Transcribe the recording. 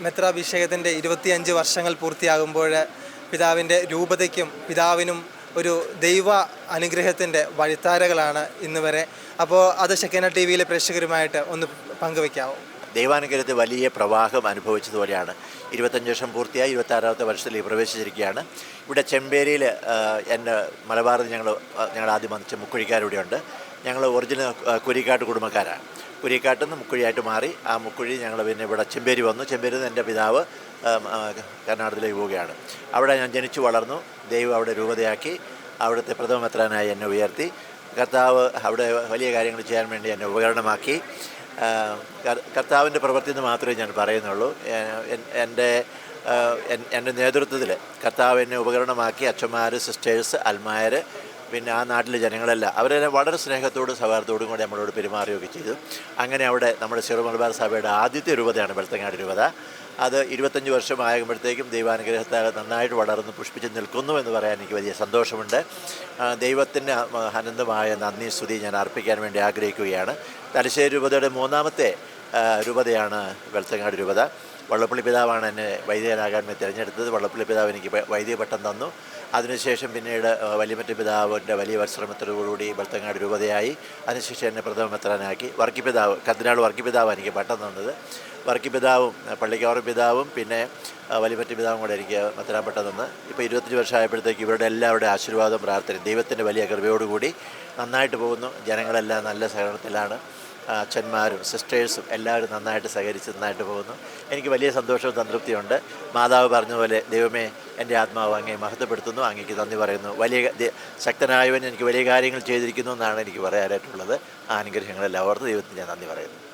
മെത്രാഭിഷേകത്തിന്റെ ഇരുപത്തിയഞ്ച് വർഷങ്ങൾ പൂർത്തിയാകുമ്പോൾ പിതാവിന്റെ രൂപതയ്ക്കും പിതാവിനും ഒരു ദൈവ അനുഗ്രഹത്തിന്റെ വഴിത്താരകളാണ് ഇന്ന് വരെ. അപ്പോൾ അത് ഷെക്കന ടി വിയിലെ പ്രേക്ഷകരുമായിട്ട് ഒന്ന് പങ്കുവെക്കാവോ ദൈവാനുഗ്രഹത്തിൽ വലിയ പ്രവാഹം അനുഭവിച്ചതുപോലെയാണ്. ഇരുപത്തഞ്ച് വർഷം പൂർത്തിയായി ഇരുപത്താറാമത്തെ വർഷത്തിൽ പ്രവേശിച്ചിരിക്കുകയാണ്. ഇവിടെ ചെമ്പേരിയിൽ എന്റെ മലബാറിൽ ഞങ്ങൾ ഞങ്ങൾ ആദ്യം വന്നിച്ച മുക്കുഴിക്കാരിവിടെയുണ്ട് ഞങ്ങൾ ഒറിജിനൽ കുരിക്കാട്ട് കുടുംബക്കാരാണ്. കുരിക്കാട്ടിൽ നിന്ന് മുക്കുഴിയായിട്ട് മാറി. ആ മുക്കുഴി ഞങ്ങൾ പിന്നെ ഇവിടെ ചെമ്പേരി വന്നു. ചെമ്പേരി നിന്ന് എന്റെ പിതാവ് കർണാടകത്തിലെ പോവുകയാണ്. അവിടെ ഞാൻ ജനിച്ചു വളർന്നു. ദൈവം അവിടെ രൂപതയാക്കി. അവിടുത്തെ പ്രഥമ മെത്രാനായി എന്നെ ഉയർത്തി. കർത്താവ് അവിടെ വലിയ കാര്യങ്ങൾ ചെയ്യാൻ വേണ്ടി എന്നെ ഉപകരണമാക്കി. കർത്താവിന്റെ പ്രവൃത്തി എന്ന് മാത്രമേ ഞാൻ പറയുന്നുള്ളൂ. എന്റെ എന്റെ നേതൃത്വത്തിൽ കർത്താവ് എന്നെ ഉപകരണമാക്കി. അച്ഛന്മാർ സിസ്റ്റേഴ്സ് അൽമായർ പിന്നെ ആ നാട്ടിലെ ജനങ്ങളല്ല. അവരെല്ലാം വളരെ സ്നേഹത്തോടും സൗഹാർദ്ദത്തോടും കൂടി നമ്മളോട് പെരുമാറുകയൊക്കെ ചെയ്തു. അങ്ങനെ അവിടെ നമ്മുടെ ചെറു മലബാർ സഭയുടെ ആദ്യത്തെ രൂപതയാണ് വെളുത്തങ്ങാട് രൂപത. അത് ഇരുപത്തഞ്ച് വർഷമാകുമ്പോഴത്തേക്കും ദൈവാനുഗ്രഹത്താൽ നന്നായിട്ട് വളർന്ന് പുഷ്പിച്ച് നിൽക്കുന്നു എന്ന് പറയാൻ എനിക്ക് വലിയ സന്തോഷമുണ്ട്. ദൈവത്തിന് അനന്തമായ നന്ദി സ്തുതി ഞാൻ അർപ്പിക്കാൻ വേണ്ടി ആഗ്രഹിക്കുകയാണ്. തലശ്ശേരി രൂപതയുടെ മൂന്നാമത്തെ രൂപതയാണ് വെളുത്തങ്ങാട് രൂപത. വള്ളപ്പള്ളി പിതാവാണ് എന്നെ വൈദികനാകാൻ തിരഞ്ഞെടുത്തത്. വള്ളപ്പള്ളി പിതാവ് എനിക്ക് വൈദിക പട്ടം തന്നു. അതിനുശേഷം പിന്നീട് വലിയമറ്റ പിതാവിന്റെ വലിയ പരിശ്രമത്തോടുകൂടി വെളുത്തങ്ങാട് രൂപതയായി. അതിനുശേഷം എന്നെ പ്രഥമ മെത്രാനാക്കി. വർക്കി പിതാവ് കത്തിനാൾ വർക്കി പിതാവ് എനിക്ക് പട്ടം തന്നത്. വർക്കി പിതാവും പള്ളിക്കാവർ പിതാവും പിന്നെ ആ, പിതാവും കൂടെ എനിക്ക് മെത്രാൻ പട്ടം തന്ന്. ഇപ്പോൾ ഇരുപത്തഞ്ച് വർഷമായപ്പോഴത്തേക്ക് ഇവരുടെ എല്ലാവരുടെ ആശീർവാദം പ്രാർത്ഥന ദൈവത്തിന്റെ വലിയ കൃപയോടുകൂടി നന്നായിട്ട് പോകുന്നു. ജനങ്ങളെല്ലാം നല്ല സഹകരണത്തിലാണ്. അച്ഛന്മാരും സിസ്റ്റേഴ്സും എല്ലാവരും നന്നായിട്ട് സഹകരിച്ച് നന്നായിട്ട് പോകുന്നു. എനിക്ക് വലിയ സന്തോഷവും സംതൃപ്തിയുണ്ട്. മാതാവ് പറഞ്ഞതുപോലെ ദൈവമേ എന്റെ ആത്മാവ് അങ്ങേ മഹത്വപ്പെടുത്തുന്നു. അങ്ങേക്ക് നന്ദി പറയുന്നു. വലിയ ശക്തനായവൻ എനിക്ക് വലിയ കാര്യങ്ങൾ ചെയ്തിരിക്കുന്നു എന്നാണ് എനിക്ക് പറയാനായിട്ടുള്ളത്. ആ അനുഗ്രഹങ്ങളെല്ലാം ഓർത്ത് ദൈവത്തിന് ഞാൻ നന്ദി പറയുന്നു.